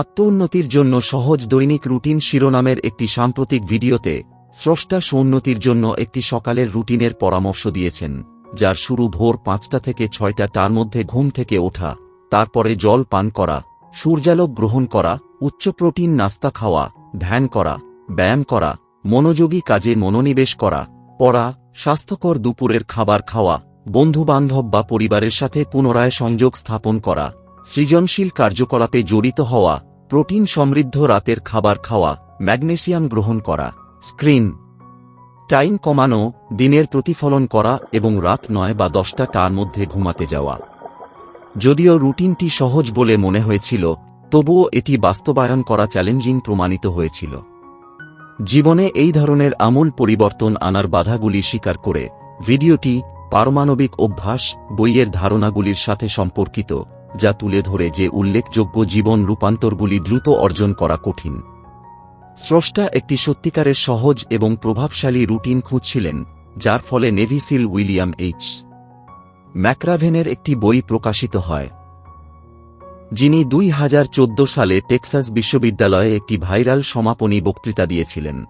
আত্মোন্নতির জন্য সহজ দৈনিক রুটিন শিরোনামের একটি সাম্প্রতিক ভিডিওতে স্রষ্টা সৌন্নতির জন্য একটি সকালের রুটিনের পরামর্শ দিয়েছেন, যার শুরু ভোর পাঁচটা থেকে ছয়টা তার মধ্যে ঘুম থেকে ওঠা, তারপরে জল পান করা, সূর্যালোক গ্রহণ করা, উচ্চ প্রোটিন নাস্তা খাওয়া, ধ্যান করা, ব্যায়াম করা, মনোযোগী কাজে মনোনিবেশ করা, পড়া, স্বাস্থ্যকর দুপুরের খাবার খাওয়া, বন্ধুবান্ধব বা পরিবারের সাথে পুনরায় সংযোগ স্থাপন করা। সৃজনশীল কার্যকলাপে জড়িত হওয়া, প্রোটিন সমৃদ্ধ রাতের খাবার খাওয়া, ম্যাগনেসিয়াম গ্রহণ করা, স্ক্রিন, টাইম কমানো, দিনের প্রতিফলন করা এবং রাত নয় বা দশটা তার মধ্যে ঘুমাতে যাওয়া। যদিও রুটিনটি সহজ বলে মনে হয়েছিল, তবুও এটি বাস্তবায়ন করা চ্যালেঞ্জিং প্রমাণিত হয়েছিল। জীবনে এই ধরনের আমূল পরিবর্তন আনার বাধাগুলি স্বীকার করে, ভিডিওটি পারমাণবিক অভ্যাস, বইয়ের ধারণাগুলির সাথে সম্পর্কিত যা তুলে ধরে যে উল্লেখযোগ্য জীবন রূপান্তরগুলি দ্রুত অর্জন করা কঠিন। স্রষ্টা একটি সত্যিকারের সহজ এবং প্রভাবশালী রুটিন খুঁজছিলেন, যার ফলে নেভিসিল উইলিয়াম এইচ ম্যাক্রাভেনের একটি বই প্রকাশিত হয়। যিনি দুই হাজার চোদ্দ সালে টেক্সাস বিশ্ববিদ্যালয়ে একটি ভাইরাল সমাপনী বক্তৃতা দিয়েছিলেন।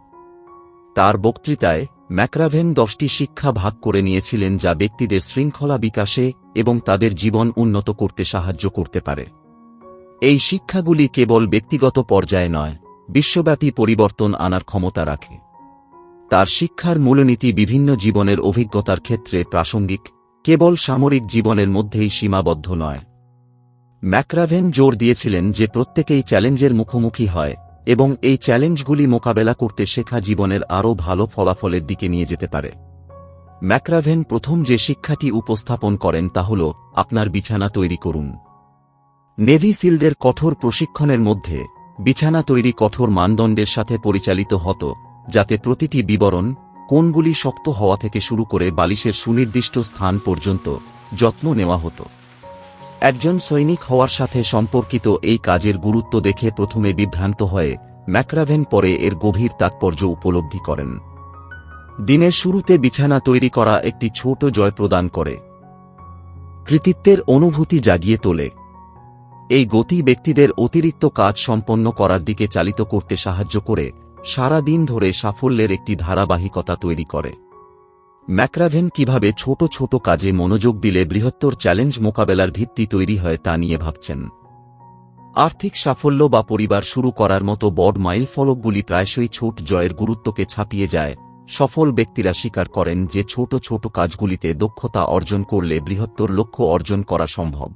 তার বক্তৃতায় ম্যাক্রাভেন দশটি শিক্ষা ভাগ করে নিয়েছিলেন যা ব্যক্তিদের শৃঙ্খলা বিকাশে এবং তাদের জীবন উন্নত করতে সাহায্য করতে পারে। এই শিক্ষাগুলি কেবল ব্যক্তিগত পর্যায়ে নয়, বিশ্বব্যাপী পরিবর্তন আনার ক্ষমতা রাখে। তার শিক্ষার মূলনীতি বিভিন্ন জীবনের অভিজ্ঞতার ক্ষেত্রে প্রাসঙ্গিক, কেবল সামরিক জীবনের মধ্যেই সীমাবদ্ধ নয়। ম্যাক্রাভেন জোর দিয়েছিলেন যে প্রত্যেকেই চ্যালেঞ্জের মুখোমুখি হয় এবং এই চ্যালেঞ্জগুলি মোকাবেলা করতে শেখা জীবনের আরও ভালো ফলাফলের দিকে নিয়ে যেতে পারে। ম্যাক্রাভেন প্রথম যে শিক্ষাটি উপস্থাপন করেন তা হল, আপনার বিছানা তৈরি করুন। নেভি সিলদের কঠোর প্রশিক্ষণের মধ্যে, বিছানা তৈরি কঠোর মানদণ্ডের সাথে পরিচালিত হতো, যাতে প্রতিটি বিবরণ কোনগুলি শক্ত হওয়া থেকে শুরু করে বালিশের সুনির্দিষ্ট স্থান পর্যন্ত যত্ন নেওয়া হতো। একজন সৈনিক হওয়ার সাথে সম্পর্কিত এই কাজের গুরুত্ব দেখে প্রথমে বিভ্রান্ত হয়ে ম্যাক্রাভেন পরে এর গভীর তাৎপর্য উপলব্ধি করেন। দিনের শুরুতে বিছানা তৈরি করা একটি ছোট জয় প্রদান করে। কৃতিত্বের অনুভূতি জাগিয়ে তোলে। এই গতি ব্যক্তিদের অতিরিক্ত কাজ সম্পন্ন করার দিকে চালিত করতে সাহায্য করে, সারা দিন ধরে সাফল্যের একটি ধারাবাহিকতা তৈরি করে। ম্যাক্রাভেন কীভাবে ছোট ছোট কাজে মনোযোগ দিলে বৃহত্তর চ্যালেঞ্জ মোকাবেলার ভিত্তি তৈরি হয় তা নিয়ে ভাবছেন। আর্থিক সাফল্য বা পরিবার শুরু করার মতো বড় মাইল ফলকগুলি প্রায়শই ছোট জয়ের গুরুত্বকে ছাপিয়ে যায়। সফল ব্যক্তিরা স্বীকার করেন যে ছোট ছোট কাজগুলিতে দক্ষতা অর্জন করলে বৃহত্তর লক্ষ্য অর্জন করা সম্ভব।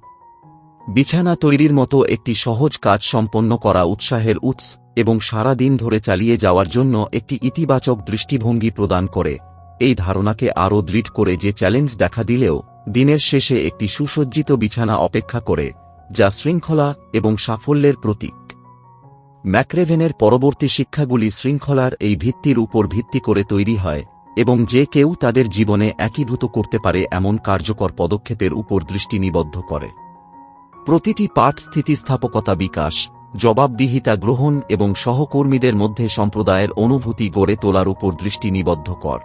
বিছানা তৈরির মতো একটি সহজ কাজ সম্পন্ন করা উৎসাহের উৎস এবং সারা দিন ধরে চালিয়ে যাওয়ার জন্য একটি ইতিবাচক দৃষ্টিভঙ্গি প্রদান করে। এই ধারণাকে আরও দৃঢ় করে যে চ্যালেঞ্জ দেখা দিলেও দিনের শেষে একটি সুসজ্জিত বিছানা অপেক্ষা করে, যা শৃঙ্খলা এবং সাফল্যের প্রতীক। ম্যাক্রেভেনের পরবর্তী শিক্ষাগুলি শৃঙ্খলার এই ভিত্তির উপর ভিত্তি করে তৈরি হয় এবং যে কেউ তাদের জীবনে একীভূত করতে পারে এমন কার্যকর পদক্ষেপের উপর দৃষ্টি নিবদ্ধ করে। প্রতিটি পাঠ স্থিতিস্থাপকতা বিকাশ, জবাবদিহিতা গ্রহণ এবং সহকর্মীদের মধ্যে সম্প্রদায়ের অনুভূতি গড়ে তোলার উপর দৃষ্টি নিবদ্ধ কর।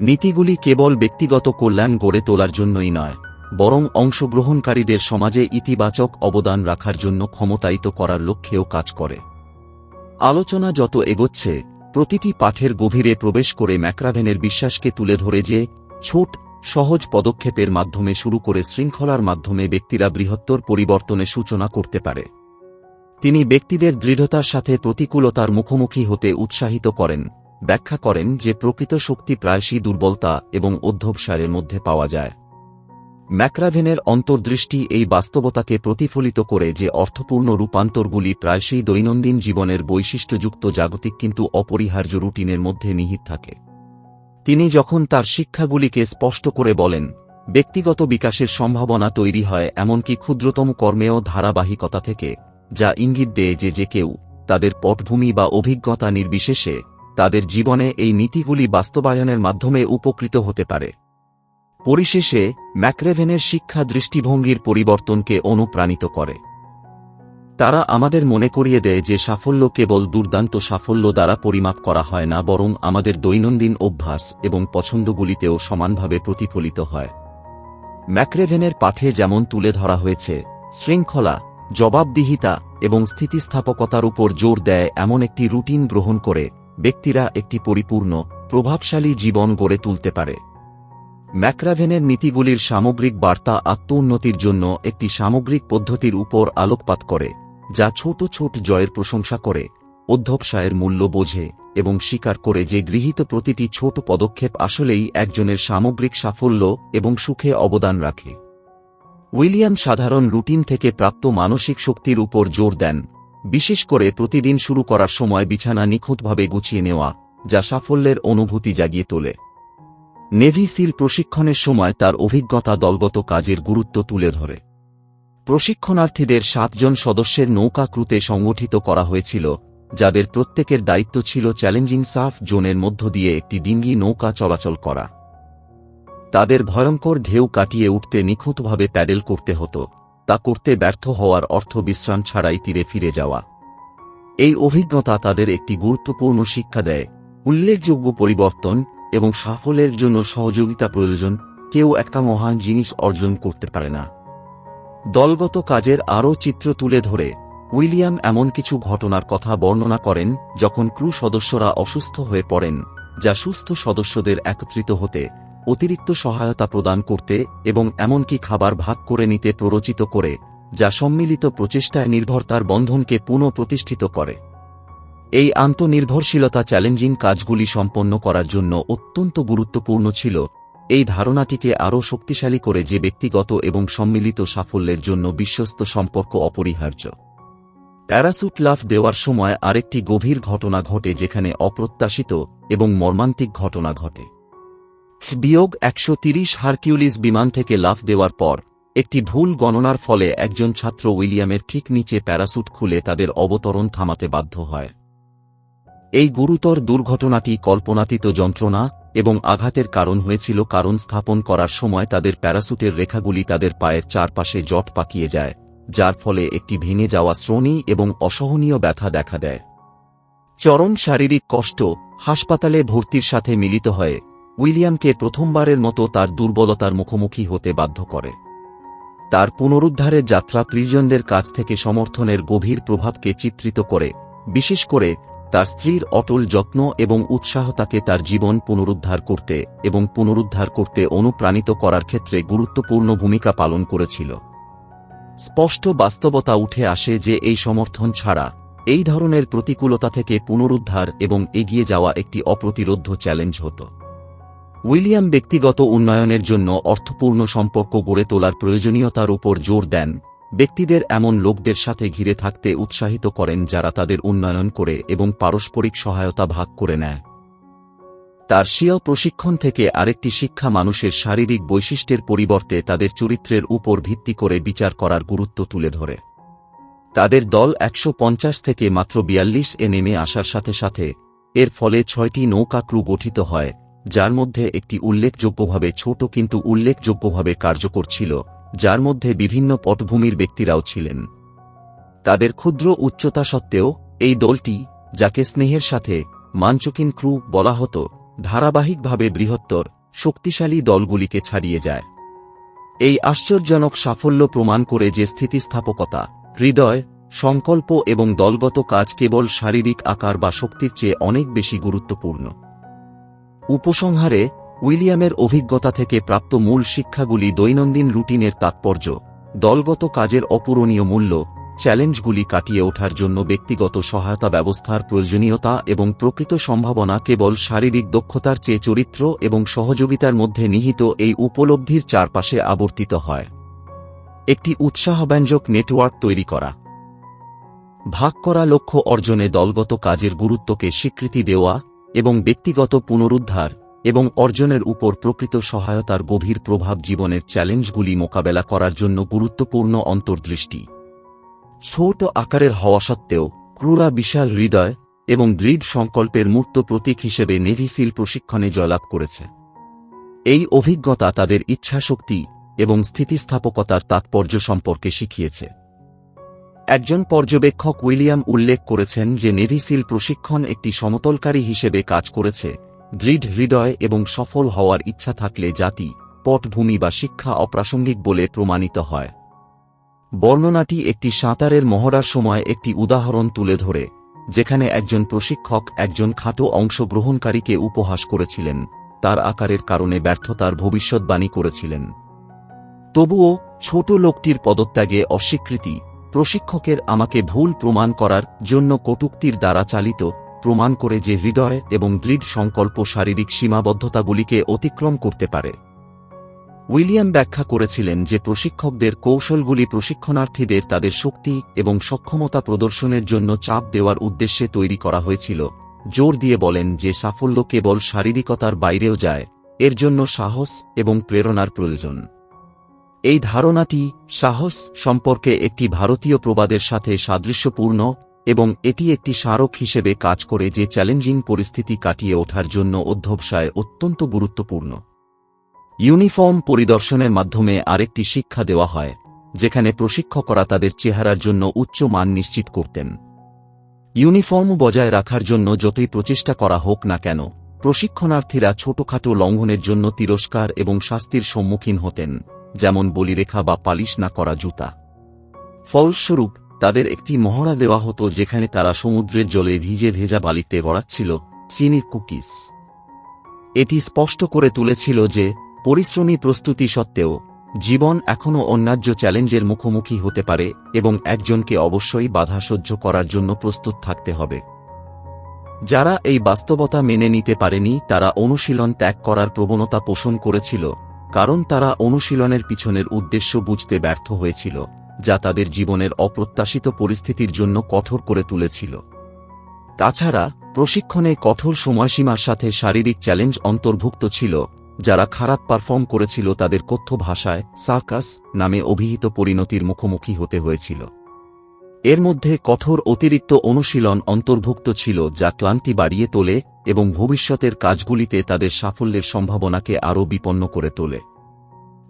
নীতিগুলি কেবল ব্যক্তিগত কল্যাণ গড়ে তোলার জন্যই নয়, বরং অংশগ্রহণকারীদের সমাজে ইতিবাচক অবদান রাখার জন্য ক্ষমতায়িত করার লক্ষ্যেও কাজ করে। আলোচনা যত এগোচ্ছে, প্রতিটি পাঠের গভীরে প্রবেশ করে ম্যাক্রাভেনের বিশ্বাসকে তুলে ধরে যে, ছোট, সহজ পদক্ষেপের মাধ্যমে শুরু করে শৃঙ্খলার মাধ্যমে ব্যক্তিরা বৃহত্তর পরিবর্তনে সূচনা করতে পারে। তিনি ব্যক্তিদের দৃঢ়তার সাথে প্রতিকূলতার মুখোমুখি হতে উৎসাহিত করেন। ব্যাখ্যা করেন যে প্রকৃত শক্তি প্রায়শই দুর্বলতা এবং অধ্যবসায়ের মধ্যে পাওয়া যায়। ম্যাক্রাভেনের অন্তর্দৃষ্টি এই বাস্তবতাকে প্রতিফলিত করে যে অর্থপূর্ণ রূপান্তরগুলি প্রায়শই দৈনন্দিন জীবনের বৈশিষ্ট্যযুক্ত জাগতিক কিন্তু অপরিহার্য রুটিনের মধ্যে নিহিত থাকে। তিনি যখন তার শিক্ষাগুলিকে স্পষ্ট করে বলেন, ব্যক্তিগত বিকাশের সম্ভাবনা তৈরি হয় এমনকি ক্ষুদ্রতম কর্মেও ধারাবাহিকতা থেকে, যা ইঙ্গিত দেয় যে যে কেউ তাদের পটভূমি বা অভিজ্ঞতা নির্বিশেষে তাদের জীবনে এই নীতিগুলি বাস্তবায়নের মাধ্যমে উপকৃত হতে পারে। পরিশেষে, ম্যাক্রেভেনের শিক্ষা দৃষ্টিভঙ্গির পরিবর্তনকে অনুপ্রাণিত করে। তারা আমাদের মনে করিয়ে দেয় যে সাফল্য কেবল দুর্দান্ত সাফল্য দ্বারা পরিমাপ করা হয় না, বরং আমাদের দৈনন্দিন অভ্যাস এবং পছন্দগুলিতেও সমানভাবে প্রতিফলিত হয়। ম্যাক্রেভেনের পাঠে যেমন তুলে ধরা হয়েছে, শৃঙ্খলা, জবাবদিহিতা এবং স্থিতিস্থাপকতার উপর জোর দেয় এমন একটি রুটিন গ্রহণ করে ব্যক্তিরা একটি পরিপূর্ণ, প্রভাবশালী জীবন গড়ে তুলতে পারে। ম্যাক্রাভেনের নীতিগুলির সামগ্রিক বার্তা আত্ম উন্নতির জন্য একটি সামগ্রিক পদ্ধতির উপর আলোকপাত করে, যা ছোট ছোট জয়ের প্রশংসা করে, অধ্যবসায়ের মূল্য বোঝে এবং স্বীকার করে যে গৃহীত প্রতিটি ছোট পদক্ষেপ আসলেই একজনের সামগ্রিক সাফল্য এবং সুখে অবদান রাখে। উইলিয়াম সাধারণ রুটিন থেকে প্রাপ্ত মানসিক শক্তির উপর জোর দেন। বিশেষ করে প্রতিদিন শুরু করার সময় বিছানা নিখুঁতভাবে গুছিয়ে নেওয়া, যা সাফল্যের অনুভূতি জাগিয়ে তোলে। নেভি সিল প্রশিক্ষণের সময় তার অভিজ্ঞতা দলগত কাজের গুরুত্ব তুলে ধরে। প্রশিক্ষণার্থীদের সাতজন সদস্যের নৌকা ক্রুতে সংগঠিত করা হয়েছিল, যাদের প্রত্যেকের দায়িত্ব ছিল চ্যালেঞ্জিং সাফ জোনের মধ্য দিয়ে একটি ডিঙ্গি নৌকা চলাচল করা। তাদের ভয়ঙ্কর ঢেউ কাটিয়ে উঠতে নিখুঁতভাবে প্যাডেল করতে হতো। তা করতে ব্যর্থ হওয়ার অর্থ বিশ্রাম ছাড়াই তীরে ফিরে যাওয়া। এই অভিজ্ঞতা তাদের একটি গুরুত্বপূর্ণ শিক্ষা দেয়। উল্লেখযোগ্য পরিবর্তন এবং সাফল্যের জন্য সহযোগিতা প্রয়োজন, কেউ একটা মহান জিনিস অর্জন করতে পারে না। দলগত কাজের আরও চিত্র তুলে ধরে, উইলিয়াম এমন কিছু ঘটনার কথা বর্ণনা করেন যখন ক্রু সদস্যরা অসুস্থ হয়ে পড়েন, যা সুস্থ সদস্যদের একত্রিত হতে অতিরিক্ত সহায়তা প্রদান করতে এবং এমনকি খাবার ভাগ করে নিতে প্ররোচিত করে, যা সম্মিলিত প্রচেষ্টায় নির্ভরতার বন্ধনকে পুনঃপ্রতিষ্ঠিত করে। এই আন্তনির্ভরশীলতা চ্যালেঞ্জিং কাজগুলি সম্পন্ন করার জন্য অত্যন্ত গুরুত্বপূর্ণ ছিল। এই ধারণাটিকে আরও শক্তিশালী করে যে ব্যক্তিগত এবং সম্মিলিত সাফল্যের জন্য বিশ্বস্ত সম্পর্ক অপরিহার্য। প্যারাসুট লাফ দেওয়ার সময় আরেকটি গভীর ঘটনা ঘটে যেখানে অপ্রত্যাশিত এবং মর্মান্তিক ঘটনা ঘটে। বিয়োগ একশো হারকিউলিস বিমান থেকে লাফ দেওয়ার পর, একটি ভুল গণনার ফলে একজন ছাত্র উইলিয়ামের ঠিক নিচে প্যারাসুট খুলে তাদের অবতরণ থামাতে বাধ্য হয়। এই গুরুতর দুর্ঘটনাটি কল্পনাতীত যন্ত্রণা এবং আঘাতের কারণ হয়েছিল কারণ স্থাপন করার সময় তাদের প্যারাসুটের রেখাগুলি তাদের পায়ের চারপাশে জট পাকিয়ে যায়, যার ফলে একটি ভেঙে যাওয়া শ্রোণী এবং অসহনীয় ব্যথা দেখা দেয়। চরম শারীরিক কষ্ট হাসপাতালে ভর্তির সাথে মিলিত হয়ে উইলিয়ামকে প্রথমবারের মতো তার দুর্বলতার মুখোমুখি হতে বাধ্য করে। তার পুনরুদ্ধারের যাত্রা প্রিজনদের কাছ থেকে সমর্থনের গভীর প্রভাবকে চিত্রিত করে, বিশেষ করে তার স্ত্রীর অটল যত্ন এবং উৎসাহ তাকে তার জীবন পুনরুদ্ধার করতে এবং পুনরুদ্ধার করতে অনুপ্রাণিত করার ক্ষেত্রে গুরুত্বপূর্ণ ভূমিকা পালন করেছিল। স্পষ্ট বাস্তবতা উঠে আসে যে এই সমর্থন ছাড়া এই ধরনের প্রতিকূলতা থেকে পুনরুদ্ধার এবং এগিয়ে যাওয়া একটি অপ্রতিরোধ্য চ্যালেঞ্জ হতো। উইলিয়াম ব্যক্তিগত উন্নয়নের জন্য অর্থপূর্ণ সম্পর্ক গড়ে তোলার প্রয়োজনীয়তার উপর জোর দেন। ব্যক্তিদের এমন লোকদের সাথে ঘিরে থাকতে উৎসাহিত করেন যারা তাদের উন্নয়ন করে এবং পারস্পরিক সহায়তা ভাগ করে নেয়। তার স্বীয় প্রশিক্ষণ থেকে আরেকটি শিক্ষা মানুষের শারীরিক বৈশিষ্ট্যের পরিবর্তে তাদের চরিত্রের উপর ভিত্তি করে বিচার করার গুরুত্ব তুলে ধরে। তাদের দল একশো পঞ্চাশ থেকে মাত্র বিয়াল্লিশ এ নেমে আসার সাথে সাথে, এর ফলে ছয়টি নৌকা ক্রু গঠিত হয় যার মধ্যে একটি উল্লেখযোগ্যভাবে ছোট কিন্তু উল্লেখযোগ্যভাবে কার্যকর ছিল, যার মধ্যে বিভিন্ন পটভূমির ব্যক্তিরাও ছিলেন। তাদের ক্ষুদ্র উচ্চতা সত্ত্বেও, এই দলটি, যাকে স্নেহের সাথে মাঞ্চকিন ক্রু বলা হতো, ধারাবাহিকভাবে বৃহত্তর, শক্তিশালী দলগুলিকে ছাড়িয়ে যায়। এই আশ্চর্যজনক সাফল্য প্রমাণ করে যে স্থিতিস্থাপকতা, হৃদয়, সংকল্প এবং দলগত কাজ কেবল শারীরিক আকার বা শক্তির চেয়ে অনেক বেশি গুরুত্বপূর্ণ। উপসংহারে, উইলিয়ামের অভিজ্ঞতা থেকে প্রাপ্ত মূল শিক্ষাগুলি দৈনন্দিন রুটিনের তাৎপর্য, দলগত কাজের অপূরণীয় মূল্য, চ্যালেঞ্জগুলি কাটিয়ে ওঠার জন্য ব্যক্তিগত সহায়তা ব্যবস্থার প্রয়োজনীয়তা এবং প্রকৃত সম্ভাবনা কেবল শারীরিক দক্ষতার চেয়ে চরিত্র এবং সহযোগিতার মধ্যে নিহিত এই উপলব্ধির চারপাশে আবর্তিত হয়। একটি উৎসাহব্যঞ্জক নেটওয়ার্ক তৈরি করা। ভাগ করা লক্ষ্য অর্জনে দলগত কাজের গুরুত্বকে স্বীকৃতি দেওয়া এবং ব্যক্তিগত পুনরুদ্ধার এবং অর্জনের উপর প্রকৃত সহায়তার গভীর প্রভাব জীবনের চ্যালেঞ্জগুলি মোকাবেলা করার জন্য গুরুত্বপূর্ণ অন্তর্দৃষ্টি। ছোট আকারের হওয়া সত্ত্বেও, ক্রুরা বিশাল হৃদয় এবং দৃঢ় সংকল্পের মূর্ত প্রতীক হিসেবে নেভিসিল প্রশিক্ষণে জয়লাভ করেছে। এই অভিজ্ঞতা তাদের ইচ্ছাশক্তি এবং স্থিতিস্থাপকতার তাৎপর্য সম্পর্কে শিখিয়েছে। একজন পর্যবেক্ষক উইলিয়াম উল্লেখ করেছেন যে নেভিসিল প্রশিক্ষণ একটি সমতলকারী হিসেবে কাজ করেছে, দৃঢ় হৃদয় এবং সফল হওয়ার ইচ্ছা থাকলে জাতি, পটভূমি বা শিক্ষা অপ্রাসঙ্গিক বলে প্রমাণিত হয়। বর্ণনাটি একটি সাঁতারের মহড়ার সময় একটি উদাহরণ তুলে ধরে, যেখানে একজন প্রশিক্ষক একজন খাটো অংশগ্রহণকারীকে উপহাস করেছিলেন, তার আকারের কারণে ব্যর্থতার ভবিষ্যৎবাণী করেছিলেন। তবুও, ছোট লোকটির পদত্যাগে অস্বীকৃতি প্রশিক্ষকের আমাকে ভুল প্রমাণ করার জন্য কটুক্তির দ্বারা চালিত, প্রমাণ করে যে হৃদয় এবং দৃঢ় সংকল্প শারীরিক সীমাবদ্ধতাগুলিকে অতিক্রম করতে পারে। উইলিয়াম ব্যাখ্যা করেছিলেন যে প্রশিক্ষকদের কৌশলগুলি প্রশিক্ষণার্থীদের তাদের শক্তি এবং সক্ষমতা প্রদর্শনের জন্য চাপ দেওয়ার উদ্দেশ্যে তৈরি করা হয়েছিল। জোর দিয়ে বলেন যে সাফল্য কেবল শারীরিকতার বাইরেও যায়, এর জন্য সাহস এবং প্রেরণার প্রয়োজন। এই ধারণাটি সাহস সম্পর্কে একটি ভারতীয় প্রবাদের সাথে সাদৃশ্যপূর্ণ এবং এটি একটি স্মারক হিসেবে কাজ করে যে চ্যালেঞ্জিং পরিস্থিতি কাটিয়ে ওঠার জন্য অধ্যবসায় অত্যন্ত গুরুত্বপূর্ণ। ইউনিফর্ম পরিদর্শনের মাধ্যমে আরেকটি শিক্ষা দেওয়া হয়, যেখানে প্রশিক্ষকরা তাদের চেহারার জন্য উচ্চ মান নিশ্চিত করতেন। ইউনিফর্ম বজায় রাখার জন্য যতই প্রচেষ্টা করা হোক না কেন, প্রশিক্ষণার্থীরা ছোটখাটো লঙ্ঘনের জন্য তিরস্কার এবং শাস্তির সম্মুখীন হতেন। যেমন বলিরেখা বা পালিশ না করা জুতা। ফলস্বরূপ, তাদের একটি মহড়া দেওয়া হতো যেখানে তারা সমুদ্রের জলে ভিজে ভেজা বালিতে গড়াচ্ছিল চিনির কুকিজ। এটি স্পষ্ট করে তুলেছিল যে, পরিশ্রমী প্রস্তুতি সত্ত্বেও, জীবন এখনও অন্যায্য চ্যালেঞ্জের মুখোমুখি হতে পারে এবং একজনকে অবশ্যই বাধা সহ্য করার জন্য প্রস্তুত থাকতে হবে। যারা এই বাস্তবতা মেনে নিতে পারেনি, তারা অনুশীলন ত্যাগ করার প্রবণতা পোষণ করেছিল। কারণ তারা অনুশীলনের পিছনের উদ্দেশ্য বুঝতে ব্যর্থ হয়েছিল, যা তাদের জীবনের অপ্রত্যাশিত পরিস্থিতির জন্য কঠোর করে তুলেছিল। তাছাড়া, প্রশিক্ষণে কঠোর সময়সীমার সাথে শারীরিক চ্যালেঞ্জ অন্তর্ভুক্ত ছিল, যারা খারাপ পারফর্ম করেছিল তাদের কথ্য ভাষায় সার্কাস নামে অভিহিত পরিণতির মুখোমুখি হতে হয়েছিল। এর মধ্যে কঠোর অতিরিক্ত অনুশীলন অন্তর্ভুক্ত ছিল যা ক্লান্তি বাড়িয়ে তোলে এবং ভবিষ্যতের কাজগুলিতে তাদের সাফল্যের সম্ভাবনাকে আরও বিপন্ন করে তোলে।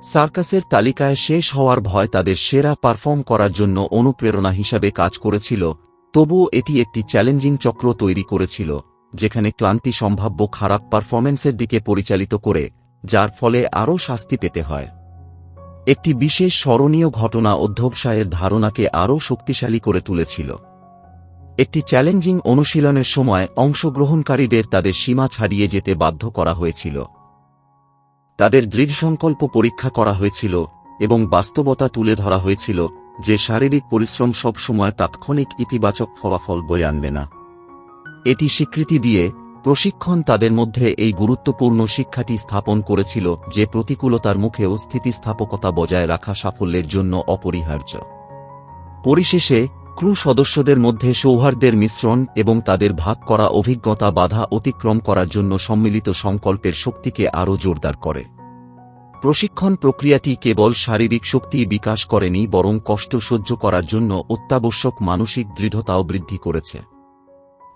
সার্কাসের তালিকায় শেষ হওয়ার ভয় তাদের সেরা পারফর্ম করার জন্য অনুপ্রেরণা হিসাবে কাজ করেছিল, তবুও এটি একটি চ্যালেঞ্জিং চক্র তৈরি করেছিল, যেখানে ক্লান্তি সম্ভাব্য খারাপ পারফরম্যান্সের দিকে পরিচালিত করে, যার ফলে আরও শাস্তি পেতে হয়। একটি বিশেষ স্মরণীয় ঘটনা অধ্যবসায়ের ধারণাকে আরও শক্তিশালী করে তুলেছিল। একটি চ্যালেঞ্জিং অনুশীলনের সময় অংশগ্রহণকারীদের তাদের সীমা ছাড়িয়ে যেতে বাধ্য করা হয়েছিল। তাদের দৃঢ়সংকল্প পরীক্ষা করা হয়েছিল এবং বাস্তবতা তুলে ধরা হয়েছিল যে শারীরিক পরিশ্রম সবসময় তাৎক্ষণিক ইতিবাচক ফলাফল বয়ে আনবে না। এটি স্বীকৃতি দিয়ে প্রশিক্ষণ তাদের মধ্যে এই গুরুত্বপূর্ণ শিক্ষাটি স্থাপন করেছিল যে প্রতিকূলতার মুখেও স্থিতিস্থাপকতা বজায় রাখা সাফল্যের জন্য অপরিহার্য। পরিশেষে, ক্রু সদস্যদের মধ্যে সৌহার্দ্যের মিশ্রণ এবং তাদের ভাগ করা অভিজ্ঞতা বাধা অতিক্রম করার জন্য সম্মিলিত সংকল্পের শক্তিকে আরও জোরদার করে। প্রশিক্ষণ প্রক্রিয়াটি কেবল শারীরিক শক্তি বিকাশ করেনি, বরং কষ্ট সহ্য করার জন্য অত্যাবশ্যক মানসিক দৃঢ়তাও বৃদ্ধি করেছে।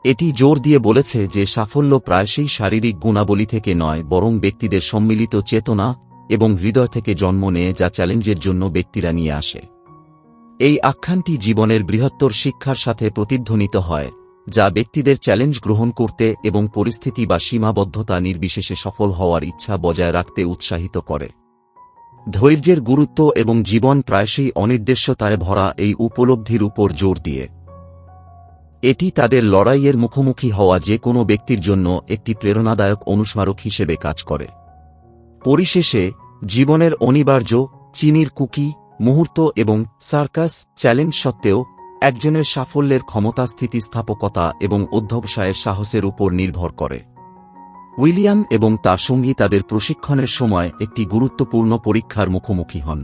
এটি জোর দিয়ে বলেছে যে সাফল্য প্রায়শই শারীরিক গুণাবলী থেকে নয়, বরং ব্যক্তিদের সম্মিলিত চেতনা এবং হৃদয় থেকে জন্ম নেয় যা চ্যালেঞ্জের জন্য ব্যক্তিরা নিয়ে আসে। এই আখ্যানটি জীবনের বৃহত্তর শিক্ষার সাথে প্রতিধ্বনিত হয়, যা ব্যক্তিদের চ্যালেঞ্জ গ্রহণ করতে এবং পরিস্থিতি বা সীমাবদ্ধতা নির্বিশেষে সফল হওয়ার ইচ্ছা বজায় রাখতে উৎসাহিত করে। ধৈর্যের গুরুত্ব এবং জীবন প্রায়শই অনির্দেশ্যতায় ভরা এই উপলব্ধির উপর জোর দিয়ে। এটি তাদের লড়াইয়ের মুখোমুখি হওয়া যে কোনো ব্যক্তির জন্য একটি প্রেরণাদায়ক অনুস্মারক হিসেবে কাজ করে। পরিশেষে, জীবনের অনিবার্য, চিনির কুকি, মুহূর্ত এবং সার্কাস চ্যালেঞ্জ সত্ত্বেও, একজনের সাফল্যের ক্ষমতা স্থিতিস্থাপকতা এবং অধ্যবসায়ের সাহসের উপর নির্ভর করে। উইলিয়াম এবং তার সঙ্গী তাদের প্রশিক্ষণের সময় একটি গুরুত্বপূর্ণ পরীক্ষার মুখোমুখি হন।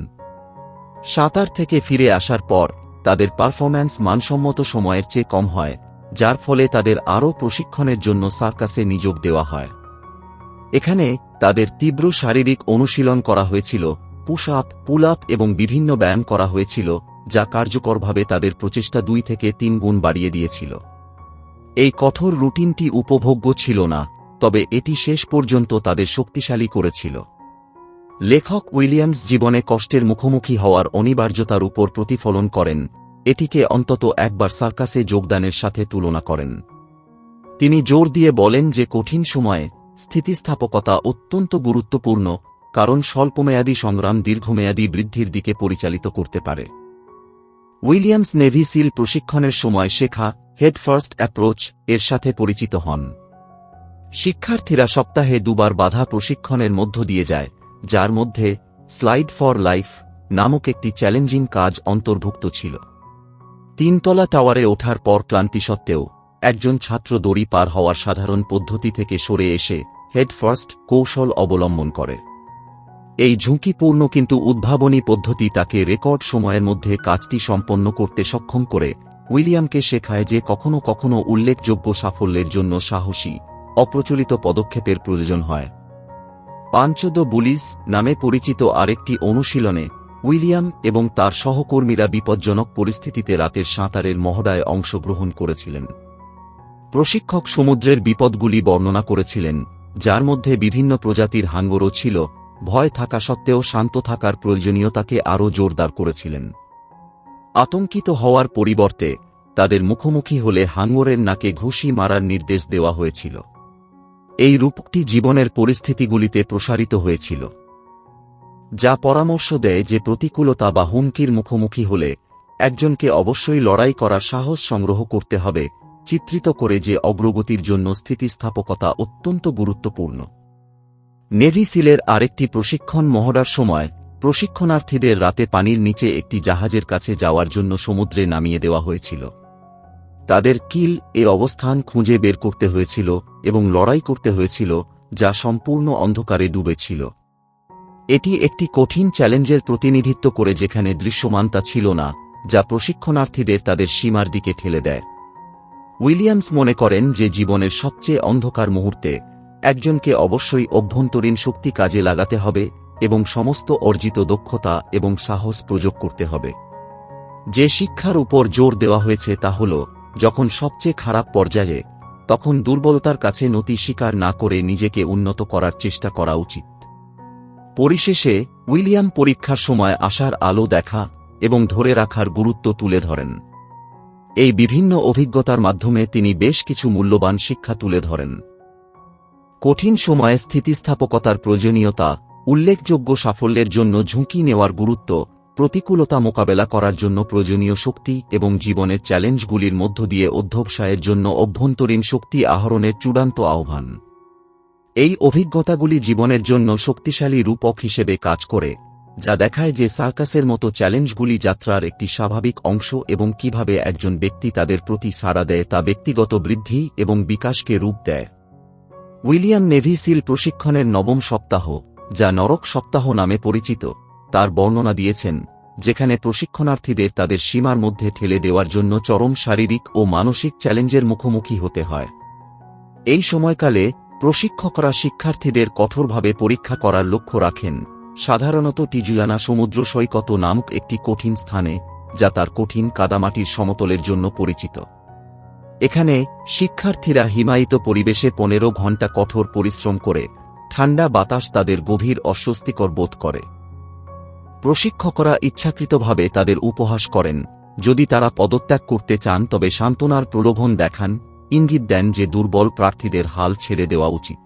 সাঁতার থেকে ফিরে আসার পর তাদের পারফরম্যান্স মানসম্মত সময়ের চেয়ে কম হয়, যার ফলে তাদের আরও প্রশিক্ষণের জন্য সার্কাসে নিযোগ দেওয়া হয়। এখানে তাদের তীব্র শারীরিক অনুশীলন করা হয়েছিল পুশ আপ পুল আপ এবং বিভিন্ন ব্যায়াম করা হয়েছিল, যা কার্যকরভাবে তাদের প্রচেষ্টা দুই থেকে তিন গুণ বাড়িয়ে দিয়েছিল। এই কঠোর রুটিনটি উপভোগ্য ছিল না, তবে এটি শেষ পর্যন্ত তাদের শক্তিশালী করেছিল। লেখক উইলিয়ামস জীবনে কষ্টের মুখোমুখি হওয়ার অনিবার্যতার উপর প্রতিফলন করেন, এটিকে অন্তত একবার সার্কাসে যোগদানের সাথে তুলনা করেন। তিনি জোর দিয়ে বলেন যে কঠিন সময়ে স্থিতিস্থাপকতা অত্যন্ত গুরুত্বপূর্ণ, কারণ স্বল্পমেয়াদী সংগ্রাম দীর্ঘমেয়াদী বৃদ্ধির দিকে পরিচালিত করতে পারে। উইলিয়ামস নেভি সিল প্রশিক্ষণের সময় শেখা হেড ফার্স্ট অ্যাপ্রোচ এর সাথে পরিচিত হন। শিক্ষার্থীরা সপ্তাহে দুবার বাধা প্রশিক্ষণের মধ্য দিয়ে যায় যার মধ্যে স্লাইড ফর লাইফ নামক একটি চ্যালেঞ্জিং কাজ অন্তর্ভুক্ত ছিল। তিনতলা টাওয়ারে ওঠার পর ক্লান্তি সত্ত্বেও একজন ছাত্র দড়ি পার হওয়ার সাধারণ পদ্ধতি থেকে সরে এসে হেড ফার্স্ট কৌশল অবলম্বন করে। এই ঝুঁকিপূর্ণ কিন্তু উদ্ভাবনী পদ্ধতি তাকে রেকর্ড সময়ের মধ্যে কাজটি সম্পন্ন করতে সক্ষম করে। উইলিয়ামকে শেখায় যে কখনো কখনো উল্লেখযোগ্য সাফল্যের জন্য সাহসী, অপ্রচলিত পদক্ষেপের প্রয়োজন হয়। পাঞ্চদ বুলিস নামে পরিচিত আরেকটি অনুশীলনে, উইলিয়াম এবং তার সহকর্মীরা বিপজ্জনক পরিস্থিতিতে রাতের সাঁতারের মহড়ায় অংশগ্রহণ করেছিলেন। প্রশিক্ষক সমুদ্রের বিপদগুলি বর্ণনা করেছিলেন, যার মধ্যে বিভিন্ন প্রজাতির হাঙ্গরও ছিল, ভয় থাকা সত্ত্বেও শান্ত থাকার প্রয়োজনীয়তাকে আরও জোরদার করেছিলেন। আতঙ্কিত হওয়ার পরিবর্তে, তাদের মুখোমুখি হলে হাঙ্গরের নাকে ঘুষি মারার নির্দেশ দেওয়া হয়েছিল। এই রূপকটি জীবনের পরিস্থিতিগুলিতে প্রসারিত হয়েছিল। যা পরামর্শ দেয় যে প্রতিকূলতা বা হুমকির মুখোমুখি হলে একজনকে অবশ্যই লড়াই করার সাহস সংগ্রহ করতে হবে, চিত্রিত করে যে অগ্রগতির জন্য স্থিতিস্থাপকতা অত্যন্ত গুরুত্বপূর্ণ। নেভি সিলের আরেকটি প্রশিক্ষণ মহড়ার সময় প্রশিক্ষণার্থীদের রাতে পানির নিচে একটি জাহাজের কাছে যাওয়ার জন্য সমুদ্রে নামিয়ে দেওয়া হয়েছিল। তাদের কিল এ অবস্থান খুঁজে বের করতে হয়েছিল এবং লড়াই করতে হয়েছিল, যা সম্পূর্ণ অন্ধকারে ডুবেছিল। এটি একটি কঠিন চ্যালেঞ্জের প্রতিনিধিত্ব করে যেখানে দৃশ্যমানতা ছিল না, যা প্রশিক্ষণার্থীদের তাদের সীমার দিকে ঠেলে দেয়। উইলিয়ামস মনে করেন যে জীবনের সবচেয়ে অন্ধকার মুহূর্তে একজনকে অবশ্যই অভ্যন্তরীণ শক্তি কাজে লাগাতে হবে এবং সমস্ত অর্জিত দক্ষতা এবং সাহস প্রয়োগ করতে হবে। যে শিক্ষার উপর জোর দেওয়া হয়েছে তা হল যখন সবচেয়ে খারাপ পর্যায়ে, তখন দুর্বলতার কাছে নতি স্বীকার না করে নিজেকে উন্নত করার চেষ্টা করা উচিত। পরিশেষে, উইলিয়াম পরীক্ষার সময় আসার আলো দেখা এবং ধরে রাখার গুরুত্ব তুলে ধরেন। এই বিভিন্ন অভিজ্ঞতার মাধ্যমে তিনি বেশ কিছু মূল্যবান শিক্ষা তুলে ধরেন। কঠিন সময়ে স্থিতিস্থাপকতার প্রয়োজনীয়তা, উল্লেখযোগ্য সাফল্যের জন্য ঝুঁকি নেওয়ার গুরুত্ব প্রতিকূলতা মোকাবেলা করার জন্য প্রয়োজনীয় শক্তি এবং জীবনের চ্যালেঞ্জগুলির মধ্য দিয়ে অধ্যবসায়ের জন্য অভ্যন্তরীণ শক্তি আহরণের চূড়ান্ত আহ্বান। এই অভিজ্ঞতাগুলি জীবনের জন্য শক্তিশালী রূপক হিসেবে কাজ করে, যা দেখায় যে সার্কাসের মতো চ্যালেঞ্জগুলি যাত্রার একটি স্বাভাবিক অংশ এবং কীভাবে একজন ব্যক্তি তাদের প্রতি সাড়া দেয় তা ব্যক্তিগত বৃদ্ধি এবং বিকাশকে রূপ দেয়। উইলিয়াম নেভিসিল প্রশিক্ষণের নবম সপ্তাহ, যা নরক সপ্তাহ নামে পরিচিত। তার বর্ণনা দিয়েছেন, যেখানে প্রশিক্ষণার্থীদের তাদের সীমার মধ্যে ঠেলে দেওয়ার জন্য চরম শারীরিক ও মানসিক চ্যালেঞ্জের মুখোমুখি হতে হয়। এই সময়কালে প্রশিক্ষকরা শিক্ষার্থীদের কঠোরভাবে পরীক্ষা করার লক্ষ্য রাখেন। সাধারণত টিজুয়ানা সমুদ্র সৈকত নামক একটি কঠিন স্থানে, যা তার কঠিন কাদামাটির সমতলের জন্য পরিচিত। এখানে শিক্ষার্থীরা হিমায়িত পরিবেশে পনেরো ঘণ্টা কঠোর পরিশ্রম করে, ঠান্ডা বাতাস তাদের গভীর অস্বস্তিকর বোধ করে। প্রশিক্ষকরা ইচ্ছাকৃতভাবে তাদের উপহাস করেন। যদি তারা পদত্যাগ করতে চান, তবে সান্ত্বনার প্রলোভন দেখান। ইঙ্গিত দেন যে দুর্বল প্রার্থীদের হাল ছেড়ে দেওয়া উচিত।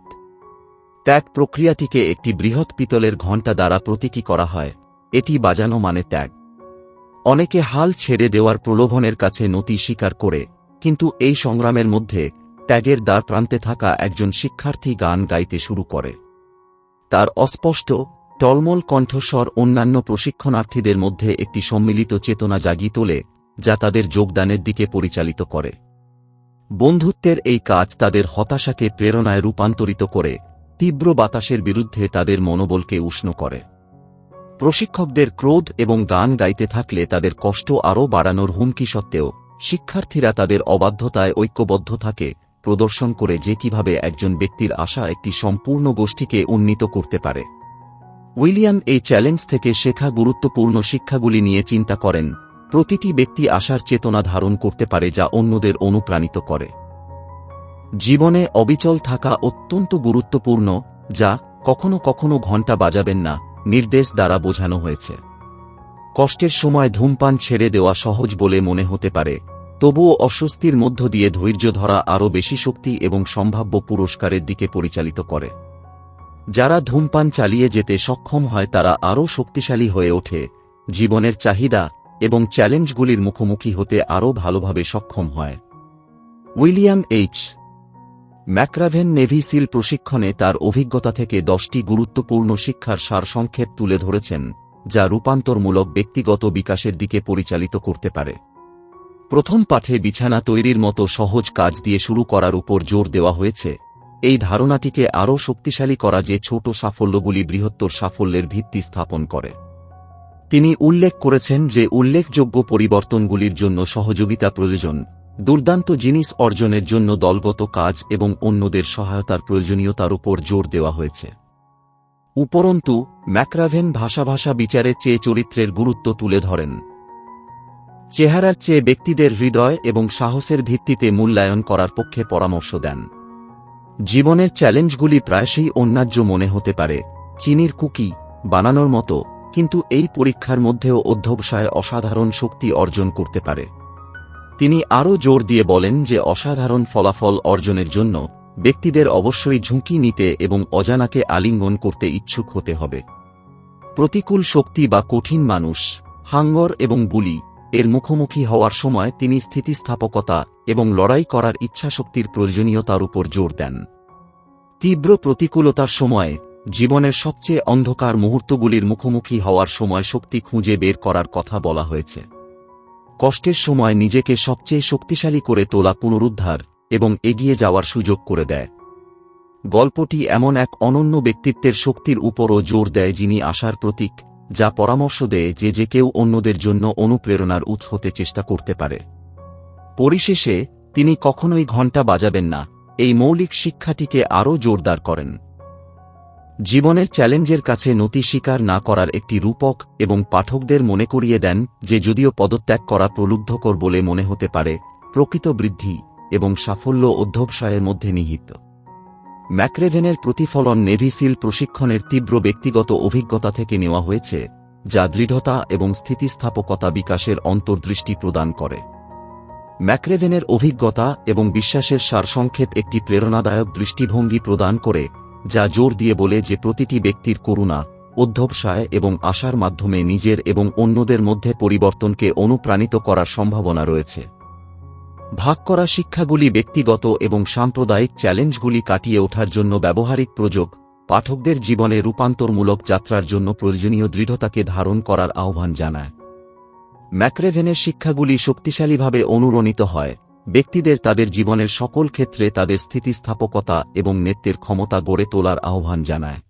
ত্যাগ প্রক্রিয়াটিকে একটি বৃহৎ পিতলের ঘণ্টা দ্বারা প্রতীকী করা হয়। এটি বাজানো মানে ত্যাগ। অনেকে হাল ছেড়ে দেওয়ার প্রলোভনের কাছে নতি স্বীকার করে, কিন্তু এই সংগ্রামের মধ্যে ত্যাগের দ্বার প্রান্তে থাকা একজন শিক্ষার্থী গান গাইতে শুরু করে। তার অস্পষ্ট টলমল কণ্ঠস্বর অন্যান্য প্রশিক্ষণার্থীদের মধ্যে একটি সম্মিলিত চেতনা জাগিয়ে তোলে, যা তাদের যোগদানের দিকে পরিচালিত করে। বন্ধুত্বের এই কাজ তাদের হতাশাকে প্রেরণায় রূপান্তরিত করে, তীব্র বাতাসের বিরুদ্ধে তাদের মনোবলকে উষ্ণ করে। প্রশিক্ষকদের ক্রোধ এবং গান গাইতে থাকলে তাদের কষ্ট আরও বাড়ানোর হুমকি সত্ত্বেও, শিক্ষার্থীরা তাদের অবাধ্যতায় ঐক্যবদ্ধ থাকে, প্রদর্শন করে যে কীভাবে একজন ব্যক্তির আশা একটি সম্পূর্ণ গোষ্ঠীকে উন্নীত করতে পারে। উইলিয়াম এই চ্যালেঞ্জ থেকে শেখা গুরুত্বপূর্ণ শিক্ষাগুলি নিয়ে চিন্তা করেন, প্রতিটি ব্যক্তি আশার চেতনা ধারণ করতে পারে যা অন্যদের অনুপ্রাণিত করে। জীবনে অবিচল থাকা অত্যন্ত গুরুত্বপূর্ণ, যা কখনো কখনো ঘণ্টা বাজাবেন না, নির্দেশ দ্বারা বোঝানো হয়েছে। কষ্টের সময় ধূমপান ছেড়ে দেওয়া সহজ বলে মনে হতে পারে, তবুও অস্বস্তির মধ্য দিয়ে ধৈর্য ধরা আরও বেশি শক্তি এবং সম্ভাব্য পুরস্কারের দিকে পরিচালিত করে। যারা ধূমপান চালিয়ে যেতে সক্ষম হয় তারা আরও শক্তিশালী হয়ে ওঠে। জীবনের চাহিদা এবং চ্যালেঞ্জগুলির মুখোমুখি হতে আরও ভালোভাবে সক্ষম হয়। William H. McRaven navy SEAL প্রশিক্ষণে তার অভিজ্ঞতা থেকে দশটি গুরুত্বপূর্ণ শিক্ষার সারসংক্ষেপ তুলে ধরেছেন, যা রূপান্তরমূলক ব্যক্তিগত বিকাশের দিকে পরিচালিত করতে পারে। প্রথম পাঠে বিছানা তৈরির মতো সহজ কাজ দিয়ে শুরু করার উপর জোর দেওয়া হয়েছে। এই ধারণাটিকে আরও শক্তিশালী করা যে ছোট সাফল্যগুলি বৃহত্তর সাফল্যের ভিত্তি স্থাপন করে। তিনি উল্লেখ করেছেন যে উল্লেখযোগ্য পরিবর্তনগুলির জন্য সহযোগিতা প্রয়োজন, দুর্দান্ত জিনিস অর্জনের জন্য দলগত কাজ এবং অন্যদের সহায়তার প্রয়োজনীয়তার উপর জোর দেওয়া হয়েছে। উপরন্তু, ম্যাক্রাভেন ভাষা ভাষা বিচারের চেয়ে চরিত্রের গুরুত্ব তুলে ধরেন। চেহারার চেয়ে ব্যক্তিদের হৃদয় এবং সাহসের ভিত্তিতে মূল্যায়ন করার পক্ষে পরামর্শ দেন। জীবনের চ্যালেঞ্জগুলি প্রায়শই অন্যায্য মনে হতে পারে। চিনির কুকি, বানানোর মতো, কিন্তু এই পরীক্ষার মধ্যেও অধ্যবসায় অসাধারণ শক্তি অর্জন করতে পারে। তিনি আরও জোর দিয়ে বলেন যে অসাধারণ ফলাফল অর্জনের জন্য ব্যক্তিদের অবশ্যই ঝুঁকি নিতে এবং অজানাকে আলিঙ্গন করতে ইচ্ছুক হতে হবে। প্রতিকূল শক্তি বা কঠিন মানুষ, হাঙ্গর এবং বুলি এর মুখোমুখি হওয়ার সময় তিনি স্থিতিস্থাপকতা এবং লড়াই করার ইচ্ছাশক্তির প্রয়োজনীয়তার উপর জোর দেন। তীব্র প্রতিকূলতার সময়, জীবনের সবচেয়ে অন্ধকার মুহূর্তগুলির মুখোমুখি হওয়ার সময় শক্তি খুঁজে বের করার কথা বলা হয়েছে। কষ্টের সময় নিজেকে সবচেয়ে শক্তিশালী করে তোলা পুনরুদ্ধার এবং এগিয়ে যাওয়ার সুযোগ করে দেয়। গল্পটি এমন এক অনন্য ব্যক্তিত্বের শক্তির উপরও জোর দেয় যিনি আশার প্রতীক যা পরামর্শ দেয় যে যে কেউ অন্যদের জন্য অনুপ্রেরণার উৎস হতে চেষ্টা করতে পারে। পরিশেষে, তিনি কখনোই ঘণ্টা বাজাবেন না, এই মৌলিক শিক্ষাটিকে আরও জোরদার করেন। জীবনের চ্যালেঞ্জের কাছে নতি স্বীকার না করার একটি রূপক এবং পাঠকদের মনে করিয়ে দেন যে যদিও পদত্যাগ করা প্রলুব্ধকর বলে মনে হতে পারে, প্রকৃত বৃদ্ধি এবং সাফল্য অধ্যবসায়ের মধ্যে নিহিত। ম্যাক্রেভেনের প্রতিফলন নেভিসিল প্রশিক্ষণের তীব্র ব্যক্তিগত অভিজ্ঞতা থেকে নেওয়া হয়েছে, যা দৃঢ়তা এবং স্থিতিস্থাপকতা বিকাশের অন্তর্দৃষ্টি প্রদান করে। ম্যাক্রেভেনের অভিজ্ঞতা এবং বিশ্বাসের সারসংক্ষেপ একটি প্রেরণাদায়ক দৃষ্টিভঙ্গি প্রদান করে, যা জোর দিয়ে বলে যে প্রতিটি ব্যক্তির করুণা অধ্যবসায় এবং আশার মাধ্যমে নিজের এবং অন্যদের মধ্যে পরিবর্তনকে অনুপ্রাণিত করার সম্ভাবনা রয়েছে। ভাগ করা শিক্ষাগুলি ব্যক্তিগত এবং সাম্প্রদায়িক চ্যালেঞ্জগুলি কাটিয়ে ওঠার জন্য ব্যবহারিক প্রযোগ, পাঠকদের জীবনে রূপান্তরমূলক যাত্রার জন্য প্রয়োজনীয় দৃঢ়তাকে ধারণ করার আহ্বান জানায়। ম্যাক্রেভেনের শিক্ষাগুলি শক্তিশালীভাবে অনুরণিত হয়, ব্যক্তিদের তাদের জীবনের সকল ক্ষেত্রে তাদের স্থিতিস্থাপকতা এবং নেতৃত্বের ক্ষমতা গড়ে তোলার আহ্বান জানায়।